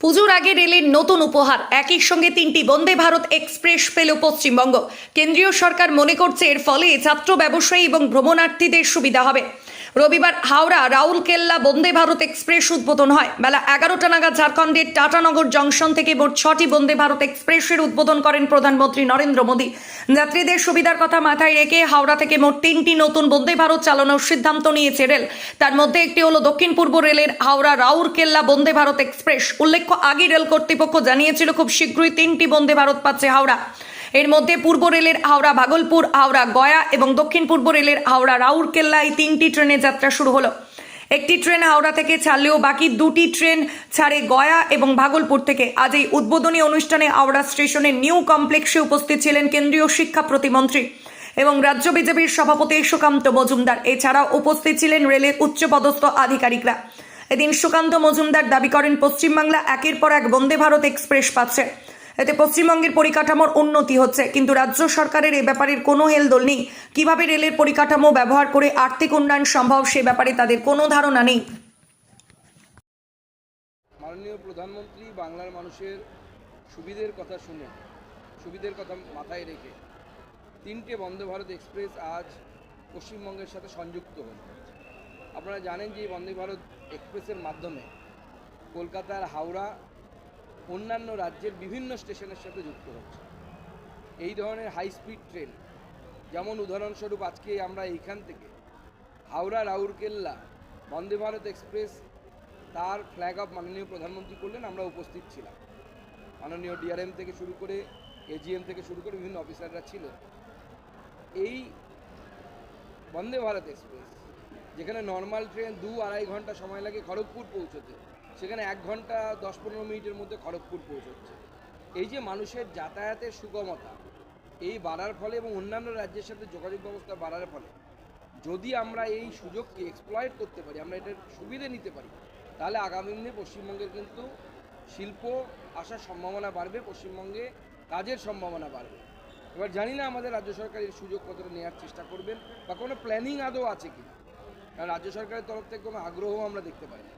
পুজোর আগে রেলের নতুন উপহার। একই সঙ্গে তিনটি বন্দে ভারত এক্সপ্রেস পেল পশ্চিমবঙ্গ। কেন্দ্রীয় সরকার মনে করছে এর ফলে ছাত্র ব্যবসায়ী এবং ভ্রমণার্থীদের সুবিধা হবে। রবিবার হাওড়া রাউরকেল্লা বন্দে ভারত এক্সপ্রেস উদ্বোধন হয়। বেলা এগারোটা নাগাদ ঝাড়খণ্ডের টাটানগর জংশন থেকে মোট ছটি বন্দে ভারত এক্সপ্রেসের উদ্বোধন করেন প্রধানমন্ত্রী নরেন্দ্র মোদী। যাত্রীদের সুবিধার কথা মাথায় রেখে হাওড়া থেকে মোট তিনটি নতুন বন্দে ভারত চালানোর সিদ্ধান্ত নিয়েছে রেল। তার মধ্যে একটি হলো দক্ষিণ পূর্ব রেলের হাওড়া রাউরকেল্লা বন্দে ভারত এক্সপ্রেস। উল্লেখ্য, আগে রেল কর্তৃপক্ষ জানিয়েছিল, খুব শীঘ্রই তিনটি বন্দে ভারত পাচ্ছে হাওড়া। এর মধ্যে পূর্ব রেলের হাওড়া ভাগলপুর, হাওড়া গয়া এবং দক্ষিণ পূর্ব রেলের হাওড়া রাউরকেল্লা এই তিনটি ট্রেনের যাত্রা শুরু হলো। একটি ট্রেন হাওড়া থেকে ছাড়লেও বাকি দুটি ট্রেন ছাড়ে গয়া এবং ভাগলপুর থেকে। আজ এই উদ্বোধনী অনুষ্ঠানে হাওড়া স্টেশনের নিউ কমপ্লেক্সে উপস্থিত ছিলেন কেন্দ্রীয় শিক্ষা প্রতিমন্ত্রী এবং রাজ্য বিজেপির সভাপতি সুকান্ত মজুমদার। এছাড়াও উপস্থিত ছিলেন রেলের উচ্চপদস্থ আধিকারিকরা। এদিন সুকান্ত মজুমদার দাবি করেন, পশ্চিমবাংলা একের পর এক বন্দে ভারত এক্সপ্রেস পাচ্ছে। এতে পশ্চিমবঙ্গের পরিকাঠামোর উন্নতি হচ্ছে। কিন্তু রাজ্য সরকারের এ ব্যাপারের কোনো হেলদোল নেই। কীভাবে রেলের পরিকাঠামো ব্যবহার করে আর্থিক উন্নয়ন সম্ভব সে ব্যাপারে তাদের কোনো ধারণা নেই। মাননীয় প্রধানমন্ত্রী বাংলার মানুষের সুবিধের কথা শুনে সুবিধের কথা মাথায় রেখে তিনটে বন্দে ভারত এক্সপ্রেস আজ পশ্চিমবঙ্গের সাথে সংযুক্ত হল। আপনারা জানেন যে বন্দে ভারত এক্সপ্রেসের মাধ্যমে কলকাতার হাওড়া অন্যান্য রাজ্যের বিভিন্ন স্টেশনের সাথে যুক্ত হচ্ছে। এই ধরনের হাই স্পিড ট্রেন যেমন উদাহরণস্বরূপ আজকে আমরা এইখান থেকে হাওড়া, রাউরকেল্লা, বন্দে ভারত এক্সপ্রেস, তার ফ্ল্যাগ অফ মাননীয় প্রধানমন্ত্রী করলেন, আমরা উপস্থিত ছিলাম। মাননীয় ডিআরএম থেকে শুরু করে এজিএম থেকে শুরু করে বিভিন্ন অফিসাররা ছিল। এই বন্দে ভারত এক্সপ্রেস, যেখানে নর্মাল ট্রেন দু আড়াই ঘণ্টা সময় লাগে খড়গপুর পৌঁছতে। সেখানে এক ঘণ্টা, দশ পনেরো মিনিটের মধ্যে খড়গপুর পৌঁছচ্ছে। এই যে মানুষের যাতায়াতের সুগমতা, এই বাড়ার ফলে এবং অন্যান্য রাজ্যের সাথে যোগাযোগ ব্যবস্থা বাড়ার ফলে, যদি আমরা এই সুযোগকে এক্সপ্লয়েট করতে পারি, আমরা এটার সুবিধে নিতে পারি, তাহলে আগামী দিনে পশ্চিমবঙ্গের কিন্তু শিল্প আসার সম্ভাবনা বাড়বে, পশ্চিমবঙ্গে কাজের সম্ভাবনা বাড়বে। এবার জানি না আমাদের রাজ্য সরকার এই সুযোগ কতটা নেওয়ার চেষ্টা করবেন, বা কোনো প্ল্যানিং আদৌ আছে কি কারণ রাজ্য সরকারের তরফ থেকে কোনো আগ্রহ আমরা দেখতে পাই না